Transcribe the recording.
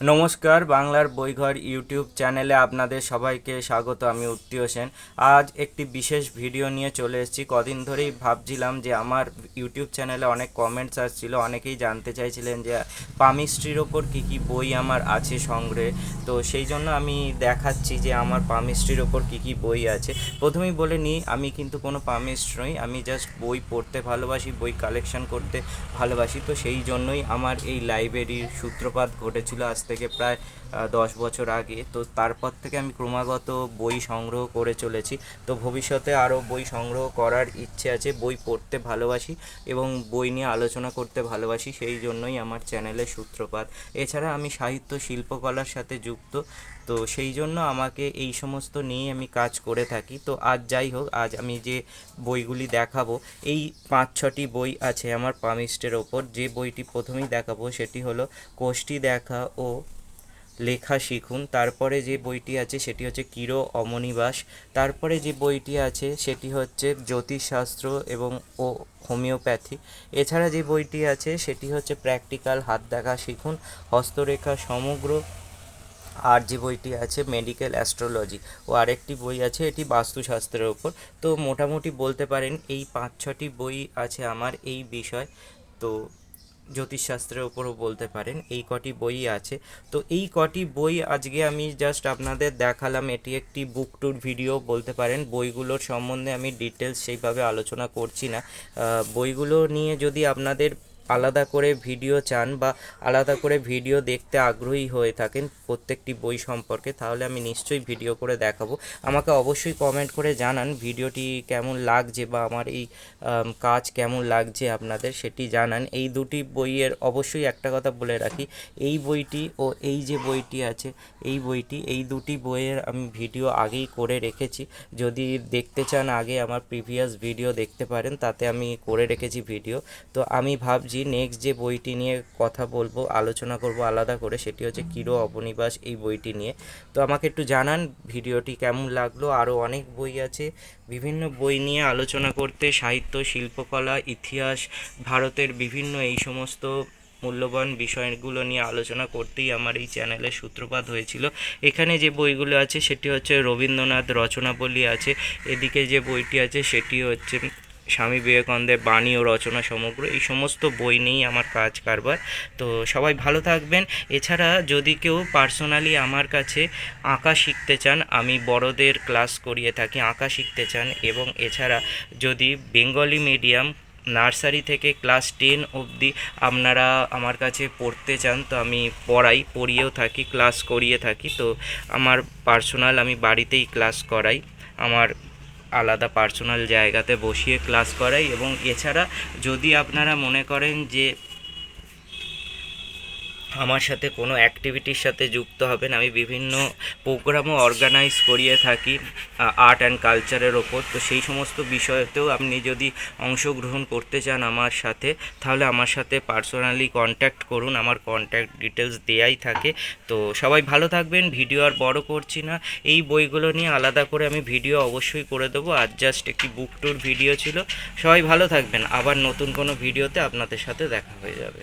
নমস্কার, বাংলার বইঘর ইউটিউব চ্যানেলে আপনাদের সবাইকে স্বাগত। আমি উত্তি হোসেন আজ একটি বিশেষ ভিডিও নিয়ে চলে এসেছি। কদিন ধরেই ভাবছিলাম যে আমার ইউটিউব চ্যানেলে অনেক কমেন্টস আসছিল। অনেকেই জানতে চাইছিলেন যে পামিস্ট্রির ওপর কী কী বই আমার আছে সংগ্রহে? তো সেই জন্য আমি দেখাচ্ছি যে আমার পামিস্ট্রির ওপর কী কী বই আছে। প্রথমেই বলে নিই, আমি কিন্তু কোনো পামিস্ট নই। আমি জাস্ট বই পড়তে ভালোবাসি, বই কালেকশন করতে ভালোবাসি। তো সেই জন্যই আমার এই লাইব্রেরির সূত্রপাত ঘটেছিল আজ থেকে প্রায় দশ বছর আগে। তো তারপর থেকে আমি ক্রমাগত বই সংগ্রহ করে চলেছি। তো ভবিষ্যতে আরও বই সংগ্রহ করার ইচ্ছে আছে, বই পড়তে ভালোবাসি এবং বই নিয়ে আলোচনা করতে ভালোবাসি, সেই জন্যই আমার চ্যানেলের সূত্রপাত। এছাড়া আমি সাহিত্য শিল্পকলার সাথে যুক্ত। তো সেই জন্য আমাকে এই সমস্ত নিয়ে আমি কাজ করে থাকি। তো আজ যাই হোক, আজ আমি যে বইগুলি দেখাবো, এই পাঁচ ছটি বই আছে আমার পামিস্টের ওপর। যে বইটি প্রথমেই দেখাবো সেটি হলো কোষ্ঠী দেখা ও লেখা শিখুন। তারপরে যে বইটি আছে সেটি হচ্ছে কিরো অমনিবাস। তারপরে যে বইটি আছে সেটি হচ্ছে জ্যোতিষশাস্ত্র এবং ও হোমিওপ্যাথি। এছাড়া যে বইটি আছে সেটি হচ্ছে প্র্যাকটিক্যাল হাত দেখা শিখুন। হস্তরেখা সমগ্র আর যে বইটি আছে মেডিকেল অ্যাস্ট্রোলজি ও আরেকটি বই আছে, এটি বাস্তুশাস্ত্রের ওপর। তো মোটামুটি বলতে পারেন, এই পাঁচ, ছটি বই আছে আমার এই বিষয়। তো জ্যোতিষশাস্ত্রের ওপরও বলতে পারেন, এই কটি বই আছে। তো এই কটি বই আজকে আমি জাস্ট আপনাদের দেখালাম। এটি একটি বুক ট্যুর ভিডিও বলতে পারেন। বইগুলোর সম্বন্ধে আমি ডিটেলস সেইভাবে আলোচনা করছি না। বইগুলো নিয়ে যদি আপনাদের আলাদা করে ভিডিও চান বা আলাদা করে ভিডিও দেখতে আগ্রহী হয়ে থাকেন প্রত্যেকটি বই সম্পর্কে, তাহলে আমি নিশ্চয়ই ভিডিও করে দেখাবো। আমাকে অবশ্যই কমেন্ট করে জানান ভিডিওটি কেমন লাগছে বা আমার এই কাজ কেমন লাগছে আপনাদের সেটি জানান। এই দুটি বইয়ের অবশ্যই একটা কথা বলে রাখি, এই বইটি ও এই যে বইটি আছে, এই বইটি, এই দুটি বইয়ের আমি ভিডিও আগেই করে রেখেছি। যদি দেখতে চান আগে আমার প্রিভিয়াস ভিডিও দেখতে পারেন, তাতে আমি করে রেখেছি ভিডিও তো আমি ভাবছি নেক্সট যে বইটি নিয়ে কথা বলব, আলোচনা করব আলাদা করে, সেটি হচ্ছে কিরো অবনিবাস এই বইটি নিয়ে। তো আমাকে একটু জানান ভিডিওটি কেমন লাগল? আরও অনেক বই আছে। বিভিন্ন বই নিয়ে আলোচনা করতে, সাহিত্য, শিল্পকলা, ইতিহাস, ভারতের বিভিন্ন এই সমস্ত মূল্যবান বিষয়গুলো নিয়ে আলোচনা করতেই আমার এই চ্যানেলের সূত্রপাত হয়েছিল। এখানে যে বইগুলো আছে, সেটি হচ্ছে রবীন্দ্রনাথ রচনাবলী আছে। এদিকে যে বইটি আছে, সেটি হচ্ছে স্বামী বিবেকানন্দের বাণী ও রচনা সমগ্র এই সমস্ত বই নিয়েই আমার কাজ কারবার। তো সবাই ভালো থাকবেন। এছাড়া যদি কেউ পার্সোনালি আমার কাছে আঁকা শিখতে চান, আমি বড়দের ক্লাস করিয়ে থাকি আঁকা শিখতে চান এবং এছাড়া যদি বেঙ্গলি মিডিয়াম নার্সারি থেকে ক্লাস টেন অবধি আপনারা আমার কাছে পড়তে চান, তো আমি পড়াই, পড়িয়েও থাকি, ক্লাস করিয়ে থাকি। তো আমার পার্সোনাল আমি বাড়িতেই ক্লাস করাই। আমার আলাদা পার্সোনাল জায়গাতে বসিয়ে ক্লাস করাই এবং এছাড়া যদি আপনারা মনে করেন যে আমার সাথে কোনো অ্যাক্টিভিটির সাথে যুক্ত হবেন। আমি বিভিন্ন প্রোগ্রামও অর্গানাইজ করিয়ে থাকি আর্ট অ্যান্ড কালচারের ওপর। তো সেই সমস্ত বিষয়তেও আপনি যদি অংশগ্রহণ করতে চান আমার সাথে, তাহলে আমার সাথে পার্সোনালি কন্ট্যাক্ট করুন। আমার কন্ট্যাক্ট ডিটেলস দেয়াই থাকে। তো সবাই ভালো থাকবেন ভিডিও আর বড় করছি না। এই বইগুলো নিয়ে আলাদা করে আমি ভিডিও অবশ্যই করে দেবো। আর জাস্ট একটি বুক ট্যুর ভিডিও ছিল। সবাই ভালো থাকবেন। আবার নতুন কোনো ভিডিওতে আপনাদের সাথে দেখা হয়ে যাবে।